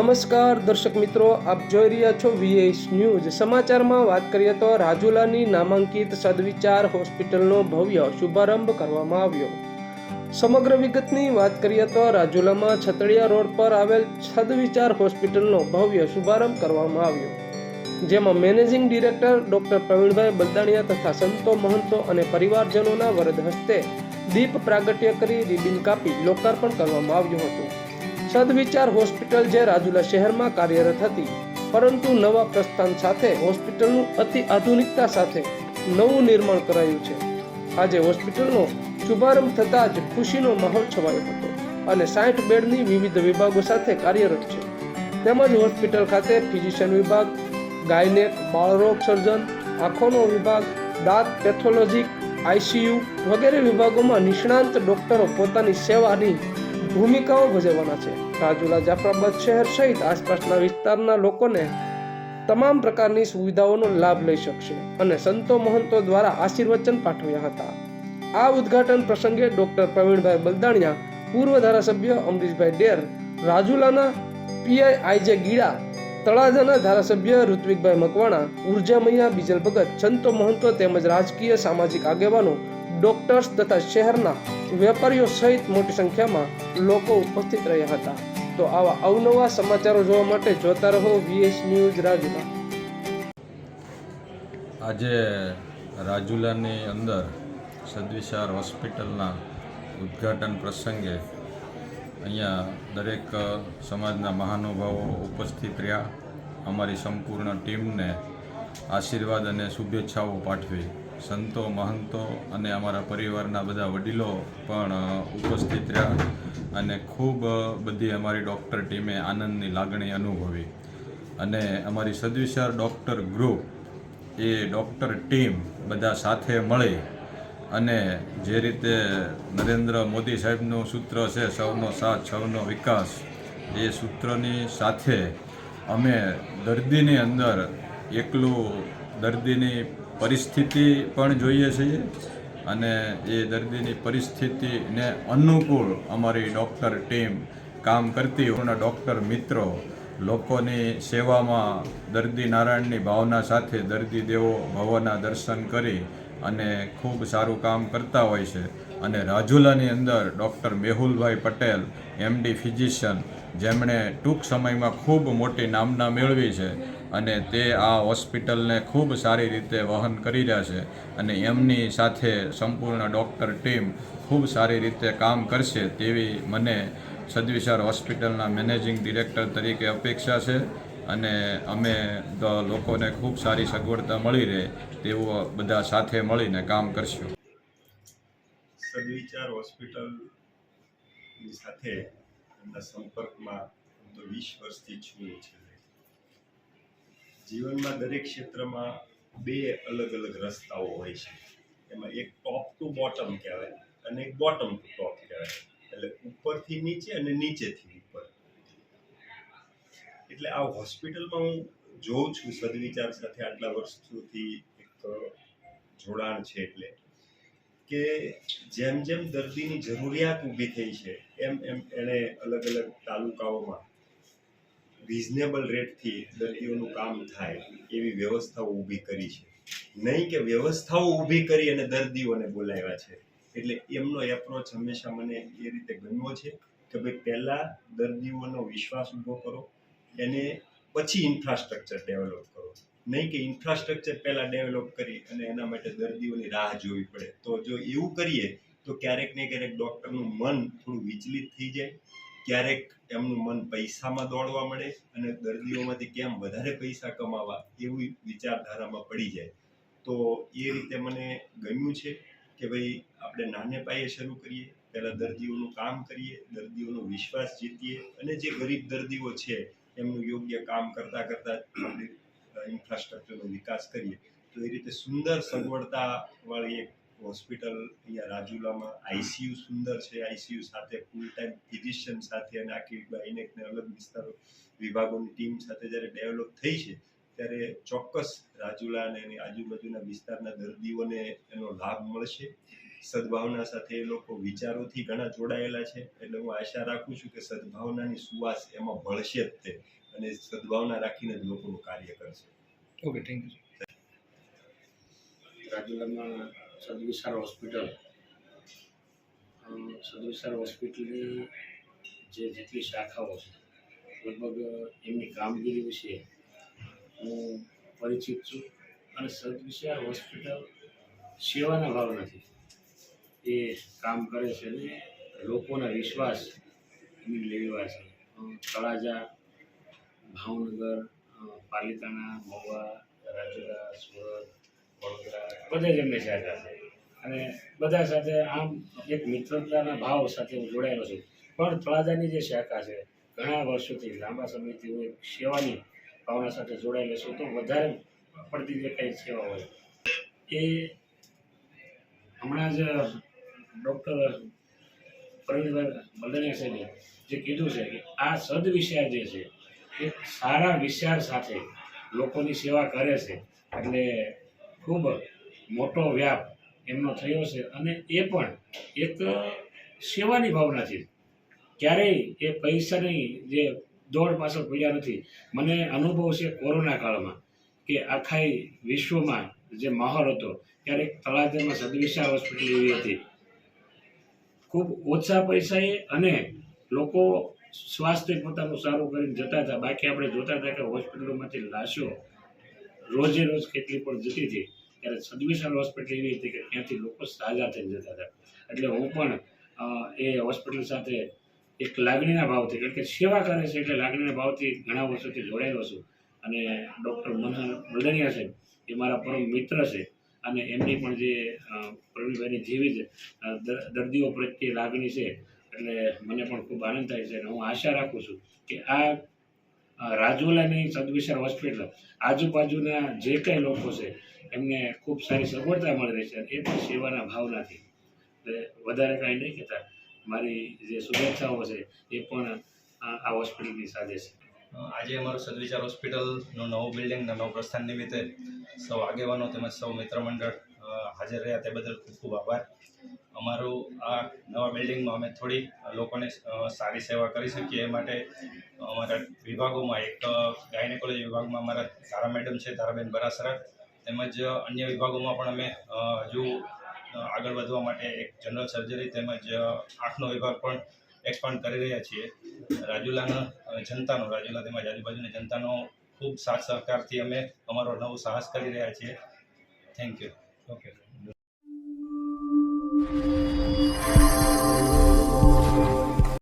નમસ્કાર, દર્શક મિત્રો, આપ જોઈ રહ્યા છો વીએસ ન્યૂઝ સમાચારમાં વાત કરીએ તો રાજુલાની નામાંકિત સદવિચાર હોસ્પિટલનો ભવ્ય શુભારંભ કરવામાં આવ્યો. સમગ્ર વિગતની વાત કરીએ તો રાજુલામાં છતડિયા રોડ પર આવેલ સદવિચાર હોસ્પિટલનો ભવ્ય શુભારંભ કરવામાં આવ્યો, જેમાં managing director doctor Pravinbhai Baldaniya તથા સંતો મહંતો અને પરિવારજનોના વરદ હસ્તે દીપ પ્રાગટ્ય કરી રિબિન કાપી લોકાર્પણ કરવામાં આવ્યું હતું. સદવિચાર હોસ્પિટલ જે રાજુલા શહેરમાં કાર્યરત હતી. પરંતુ નવા પ્રસ્થાન સાથે હોસ્પિટલનું અતિ આધુનિકતા સાથે નવું નિર્માણ કરાયું છે. આજે હોસ્પિટલનો શુભારંભ થતાં જ ખુશીનો માહોલ છવાયો હતો અને સાઠ બેડની વિવિધ વિભાગો સાથે કાર્યરત છે. તેમજ હોસ્પિટલ ખાતે ફિઝિશિયન વિભાગ, ગાયનેક, બાળરોગ સર્જન, આંખોનો વિભાગ, દાંત પેથોલોજી આઈસીયુ વગેરે વિભાગોમાં નિષ્ણાંત ડોક્ટરો પોતાની સેવાની ભૂમિકાઓ ભજવવાના છે. રાજુલા જાફરાબાદ શહેર સહિત આસપાસના વિસ્તારના લોકોને તમામ પ્રકારની સુવિધાઓનો લાભ લઈ શકશે અને સંતો મહંતો દ્વારા આશીર્વચન પાઠવ્યા હતા. આ ઉદ્ઘાટન પ્રસંગે ડોક્ટર પ્રવીણભાઈ બલદાણિયા, પૂર્વ ધારાસભ્ય અમરીશભાઈ ડેર, રાજુલાના પીઆઈ આઈજે ગીડા, તળાજાના ધારાસભ્ય ઋત્વિકભાઈ મકવાણા ઊર્જા મૈયા બીજલ ભગત, સંતો મહંતો તેમજ રાજકીય સામાજિક આગેવાનો ડોક્ટર્સ તથા શહેરના વેપારીઓ સહિત મોટી સંખ્યામાં લોકો ઉપસ્થિત રહ્યા હતા. તો આવા અવનવા સમાચારો જોવા માટે જોતા રહો વીએસ ન્યૂઝ રાજુલા. આજે રાજુલાની અંદર સદવિશાર હોસ્પિટલના ઉદ્ઘાટન પ્રસંગે અહીંયા દરેક સમાજના મહાનુભાવો ઉપસ્થિત રહ્યા. અમારી સંપૂર્ણ ટીમને આશીર્વાદ અને શુભેચ્છાઓ પાઠવી સંતો, મહંતો અને અમારા પરિવારના બધા વડીલો પણ ઉપસ્થિત રહ્યા અને ખૂબ બધી અમારી ડૉક્ટર ટીમે આનંદની લાગણી અનુભવી. અને અમારી સદવિચાર ડૉક્ટર ગ્રુપ એ ડૉક્ટર ટીમ બધા સાથે મળી અને જે રીતે નરેન્દ્ર મોદી સાહેબનું સૂત્ર છે, સૌનો સાથ, સૌનો વિકાસ એ સૂત્રની સાથે અમે દર્દીની અંદર એકલું દર્દીની પરિસ્થિતિ પણ જોઈએ છીએ અને એ દર્દીની પરિસ્થિતિને અનુકૂળ અમારી ડૉક્ટર ટીમ કામ કરતી હોના ડૉક્ટર મિત્રો લોકોની સેવામાં દર્દી નારાયણની ભાવના સાથે દર્દી દેવો ભવના દર્શન કરી અને ખૂબ સારું કામ કરતા હોય છે. અને રાજુલાની અંદર doctor Mehulbhai Patel, MD physician, જેમણે ટૂંક સમયમાં ખૂબ મોટી નામના મેળવી છે. અને તે આ હોસ્પિટલને ખૂબ સારી રીતે વહન કરી રહ્યા છે અને એમની સાથે સંપૂર્ણ ડૉક્ટર ટીમ ખૂબ સારી રીતે કામ કરશે તેવી મને સદવિચાર હોસ્પિટલના મેનેજિંગ ડિરેક્ટર તરીકે અપેક્ષા છે અને અમે લોકોને ખૂબ સારી સગવડતા મળી રહે તેવું બધા સાથે મળીને કામ કરશું. સદવિચાર હોસ્પિટલની સાથે સંપર્કમાં હું તો વીસ વર્ષથી છું છે જીવનમાં દરેક ક્ષેત્રમાં બે અલગ અલગ રસ્તાઓ હોય છે. એમાં એક ટોપ ટુ બોટમ કહેવાય અને એક બોટમ ટુ ટોપ કહેવાય. એટલે ઉપરથી નીચે અને નીચેથી ઉપર. એટલે આ હોસ્પિટલમાં હું જોઉં છું સદવિચાર સાથે આટલા વર્ષોથી એક જોડાણ છે એટલે કે જેમ જેમ દર્દીની જરૂરિયાત ઊભી થઈ છે, એમ એમ એણે અલગ અલગ તાલુકાઓમાં રિઝનેબલ રેટથી દર્દીઓનું કામ થાય, એવી વ્યવસ્થાઓ ઊભી કરી છે. નહીં કે વ્યવસ્થાઓ ઊભી કરી અને દર્દીઓને બોલાવ્યા છે. એટલે એમનો એપ્રોચ હંમેશા મને એ રીતે ગમ્યો છે કે ભાઈ પહેલાં દર્દીઓનો વિશ્વાસ ઊભો કરો, એને પછી ઇન્ફ્રાસ્ટ્રક્ચર ડેવલપ કરો. નહીં કે ઇન્ફ્રાસ્ટ્રક્ચર પહેલાં ડેવલપ કરી અને એના માટે દર્દીઓની રાહ જોવી પડે. તો જો એવું કરીએ, તો ક્યારેક ને ક્યારેક ડૉક્ટરનું મન થોડું વિચલિત થઈ જાય ક્યારેક એમનું મન પૈસામાં દોડવા મળે અને દર્દીઓમાંથી કેમ વધારે પૈસા કમાવા એવી વિચારધારામાં પડી જાય. તો એ રીતે મને ગમ્યું છે કે ભાઈ આપણે નાને પાયે શરૂ કરીએ, પહેલાં દર્દીઓનું કામ કરીએ, દર્દીઓનો વિશ્વાસ જીતીએ અને જે ગરીબ દર્દીઓ છે એમનું યોગ્ય કામ કરતાં કરતાં ઇન્ફ્રાસ્ટ્રક્ચરનો વિકાસ કરીએ. તો એ રીતે સુંદર સગવડતા વાળી એક હોસ્પિટલ અહીંયા રાજુલામાં આઈસીયુ સુંદર છે. આઈસીયુ સાથે ફૂલ ટાઈમ ફિઝિશિયન સાથે અને આખી ગાયનેકને અલગ વિસ્તારો વિભાગોની ટીમ સાથે જ્યારે ડેવલપ થઈ છે ત્યારે ચોક્કસ રાજુલા અને એની આજુબાજુના વિસ્તારના દર્દીઓને એનો લાભ મળશે. સદભાવના સાથે એ લોકો વિચારોથી ઘણા જોડાયેલા છે. એટલે હું આશા રાખું છું કે સદભાવનાની સુવાસ એમાં ભળશે જ તે અને સદભાવના રાખીને જ લોકોનું કાર્ય કરશે. ઓકે થેન્ક યુ રાજુલામાં સદવિશાળ હોસ્પિટલ. સદવિસાર હોસ્પિટલની જે જેટલી શાખાઓ છે, લગભગ એમની કામગીરી વિશે હું પરિચિત છું. અને સદવિશાળ હોસ્પિટલ સેવાના ભાવ નથી એ કામ કરે છે અને લોકોના વિશ્વાસ એમની લેવા છે. કળાજા ભાવનગર પાલિકાના મહુવા, રાજુલા, સુરત બધે જ એમની શાખા છે અને બધા સાથે આમ એક મિત્રતાના ભાવ સાથે હું જોડાયેલો છું. પણ તળાજાની જે શાખા છે, ઘણા વર્ષોથી લાંબા સમયથી હું એક સેવાની ભાવના સાથે જોડાયેલો છું. તો વધારે પડતી જે કંઈ સેવા હોય, એ હમણાં જ ડૉક્ટર પ્રવીણભાઈ મલદનિયા સાહેબે જે કીધું છે કે આ સદવિચાર જે છે, એ સારા વિચાર સાથે લોકોની સેવા કરે છે. એટલે ખૂબ મોટો વ્યાપ એમનો થયો છે. અને એ પણ એક સેવાની ભાવનાથી ક્યારેય એ પૈસાની જે દોડ પાછળ પડ્યા નથી. મને અનુભવ છે કોરોના કાળમાં કે આખા વિશ્વમાં જે માહોલ હતો, ત્યારે તળાજામાં સદવિશા હોસ્પિટલ એવી હતી. ખૂબ ઓછા પૈસાએ અને લોકો સ્વાસ્થ્ય પોતાનું સારું કરીને જતા હતા. બાકી આપણે જોતા હતા કે હોસ્પિટલોમાંથી લાશો રોજે રોજ કેટલી પણ જતી હતી. ત્યારે સદવિશાલ હોસ્પિટલ એવી હતી કે ત્યાંથી લોકો સાજા થઈ જતા હતા. એટલે હું પણ એ હોસ્પિટલ સાથે એક લાગણીના ભાવથી, કારણ કે સેવા કરે છે એટલે લાગણીના ભાવથી ઘણા વર્ષોથી જોડાયેલો છું. અને ડૉક્ટર મનહર મલદનિયા છે એ મારા પરમ મિત્ર છે. અને એમની પણ જે પ્રવીણભાઈની જેવી જ દર્દીઓ પ્રત્યે લાગણી છે. એટલે મને પણ ખૂબ આનંદ થાય છે અને હું આશા રાખું છું કે આ રાજુલાની સદવિશાળ હોસ્પિટલ. આજુબાજુના જે કંઈ લોકો છે, એમને ખૂબ સારી સગવડતા મળી રહી છે એ પણ સેવાના ભાવનાથી. વધારે કાંઈ નહીં કહેતા. મારી જે શુભેચ્છાઓ છે, એ પણ આ હોસ્પિટલની સાથે છે. આજે અમારું સદવિચાર હોસ્પિટલનું નવું બિલ્ડિંગના નવ પ્રસ્થાન નિમિત્તે સૌ આગેવાનો તેમજ સૌ મિત્ર મંડળ હાજર રહ્યા તે બદલ ખૂબ ખૂબ આભાર. અમારું આ નવા બિલ્ડિંગમાં અમે થોડી લોકોને સારી સેવા કરી શકીએ એ માટે અમારા વિભાગોમાં એક ગાયનેકોલોજી વિભાગમાં અમારા તારા મેડમ છે, તારાબેન બરાસરા, તેમજ અન્ય વિભાગોમાં પણ અમે હજુ આગળ વધવા માટે એક જનરલ સર્જરી તેમજ આંખનો વિભાગ પણ એક્સપાન્ડ કરી રહ્યા છીએ. રાજુલાના જનતાનો, રાજુલા તેમજ આજુબાજુની જનતાનો ખૂબ સાથ સહકારથી અમે અમારો નવો સાહસ કરી રહ્યા છીએ. Thank you. ઓકે